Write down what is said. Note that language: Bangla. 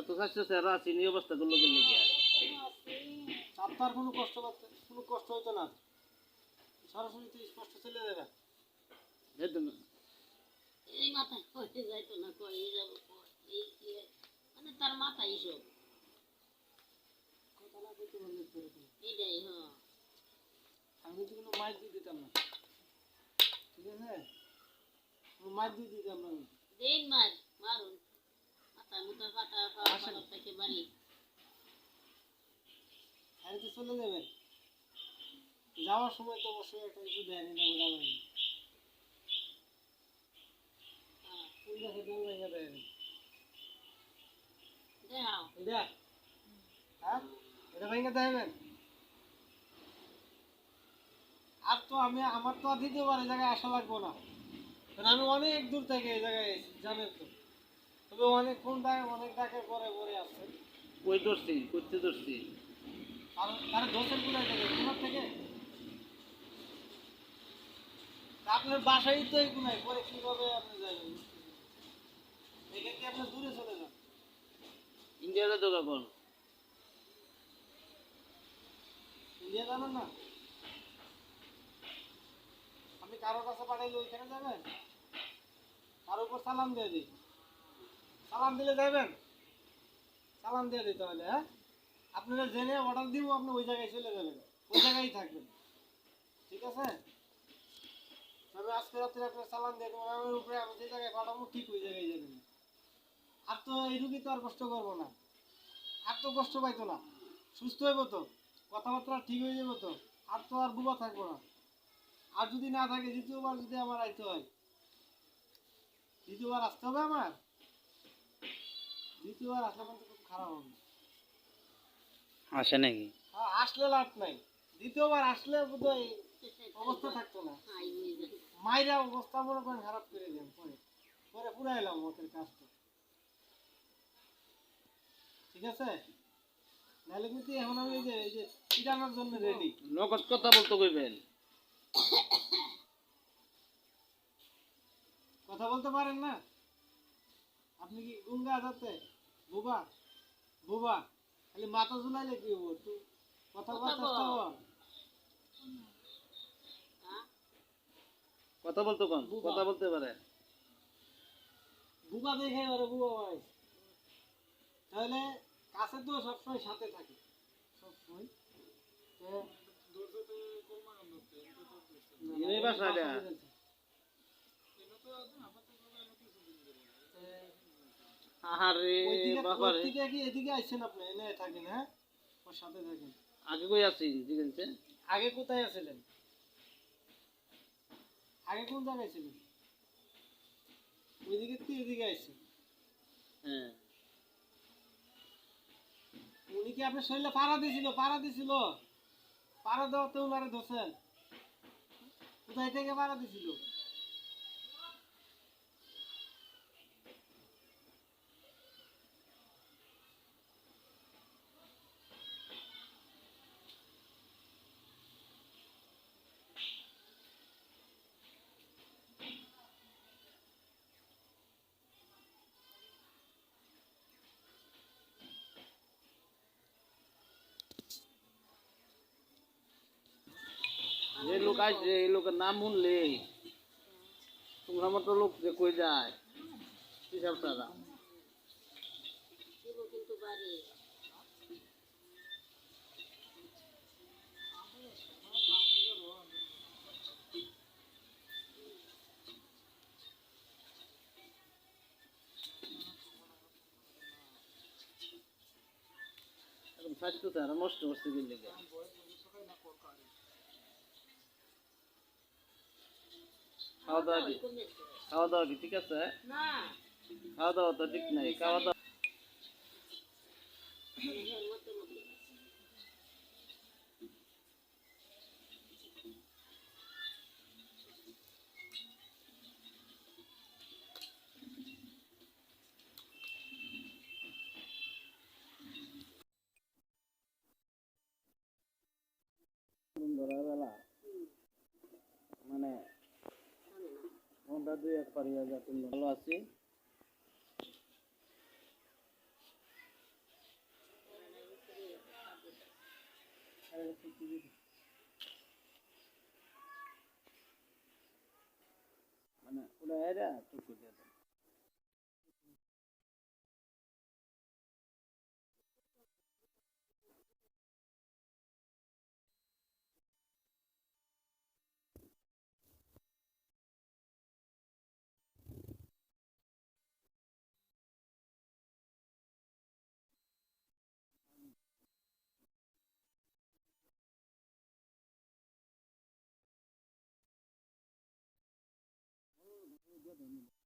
এটা তো স্বাস্থ্য সেরা আছি নি অবস্থা করল গেলে গিয়া আপনার কোনো কষ্ট করতে কোনো কষ্ট হতো না। সরাসরি তো স্পষ্ট চলে যাবে। এই তো না। এই মাথায় কয়ে যাইতো না কয়ে যাব এই কি মানে তার মাথায় সব। কথা না কইতে তো এরকম। হ্যাঁ আমি কিন্তু কোনো মাইক দিয়ে দিতাম না। ঠিক আছে? মাইক দিয়ে দিতাম না। দেন মার মারুন। তো চলে যাবেন। যাওয়ার সময় তো অবশ্যই একটা কিছু না হ্যাঁ, কোন এটা হ্যাঁ? এটা ভেঙে দেবেন আর তো আমি আমার তো আর দ্বিতীয়বার এই জায়গায় আসা লাগবো না। কারণ আমি অনেক দূর থেকে এই জায়গায় জানেন তো। তবে অনেক কোন ডাকে অনেক ডাকে পরে পরে আসছে কই ধরছি? করতে ধরছি? আর তার দোষের কোথায় থেকে? আপনার বাসায় তো এই কোনায় পরে কীভাবে আপনি যাবেন? এখান আপনি দূরে চলে যান। ইন্ডিয়াতে তো ইন্ডিয়া যাবেন না? আমি কারও কাছে পাঠাইলে ওইখানে যাবেন? কারোর উপর সালাম দিয়ে দিই সালাম দিলে যাবেন সালাম দিয়ে দিতে তাহলে হ্যাঁ? আপনারা জেনে অর্ডার দিব, আপনি ওই জায়গায় চলে যাবেন। ওই জায়গায় থাকবেন। ঠিক আছে? তবে আজকে রাত্রে আপনার সালাম দিয়ে দেবো আমার উপরে আমি যে জায়গায় পাঠাবো, ঠিক ওই জায়গায় যাবেন। আর তো এই রুগী তো আর কষ্ট করব না। আর তো কষ্ট পাইতো না। সুস্থ হইব তো। কথাবার্তা ঠিক হয়ে যাবে তো। আর তো আর বুবা থাকব না। আর যদি না থাকে, দ্বিতীয়বার যদি আমার আইতে হয়, দ্বিতীয়বার আসতে হবে আমার? দ্বিতীয়বার আসলে কিন্তু খুব খারাপ হবে। আসে নাকি? হ্যাঁ, আসলে লাভ নাই। দ্বিতীয়বার আসলে বোধহয় অবস্থা থাকতো না। অবস্থা মনে করেন খারাপ করে দেন পরে। পরে পুরা এলাম ওদের কাজটা। ঠিক আছে? নাহলে কিন্তু এখন আমি এই যে এই যে পিটানোর জন্য রেডি নগদ কথা বলতে কইবেন। কথা বলতে পারেন না? আপনি কি গুঙ্গা যাতে বুবা বুবা খালি মাথা ঝুলাইলে কি হব? তুই কথা বলার কথা চেষ্টা বল। কর। হ্যাঁ? কথা বলতে কম কথা বলতে পারে। বুবা দেখে ওরে বুবা ভাই তাহলে কাছে তো সবসময় সাথে থাকে। সবসময়। এই বাসাটা আহারে বাবারে। কি এদিকে আইছেন আপনি? এনে থাকেন হ্যাঁ? ওর সাথে থাকেন। আগে কই আছি ঠিক আছে আগে কোথায় আছিলেন? আগে কোন জায়গায় ছিলেন? ওইদিকে তো এদিকে আইছেন হ্যাঁ। উনি কি আপনার শরীরে পাড়া দিছিল? পাড়া দিছিল? পাড়া দেওয়াতে উনারে ধরছেন? কোথায় থেকে পাড়া দিছিল? যে লোক আসছে এই লোকের নাম শুনলে, তোমরা মতো লোক যে কই যায়? হিসাব তারা। স্বাস্থ্য তারা নষ্ট করছে গেলে খাওয়া দাওয়া কি খাওয়া দাওয়া কি ঠিক আছে? খাওয়া দাওয়া তো ঠিক নাই খাওয়া দাওয়া দুই এক ভালো আছি। মানে ওরা এরা চুপ together.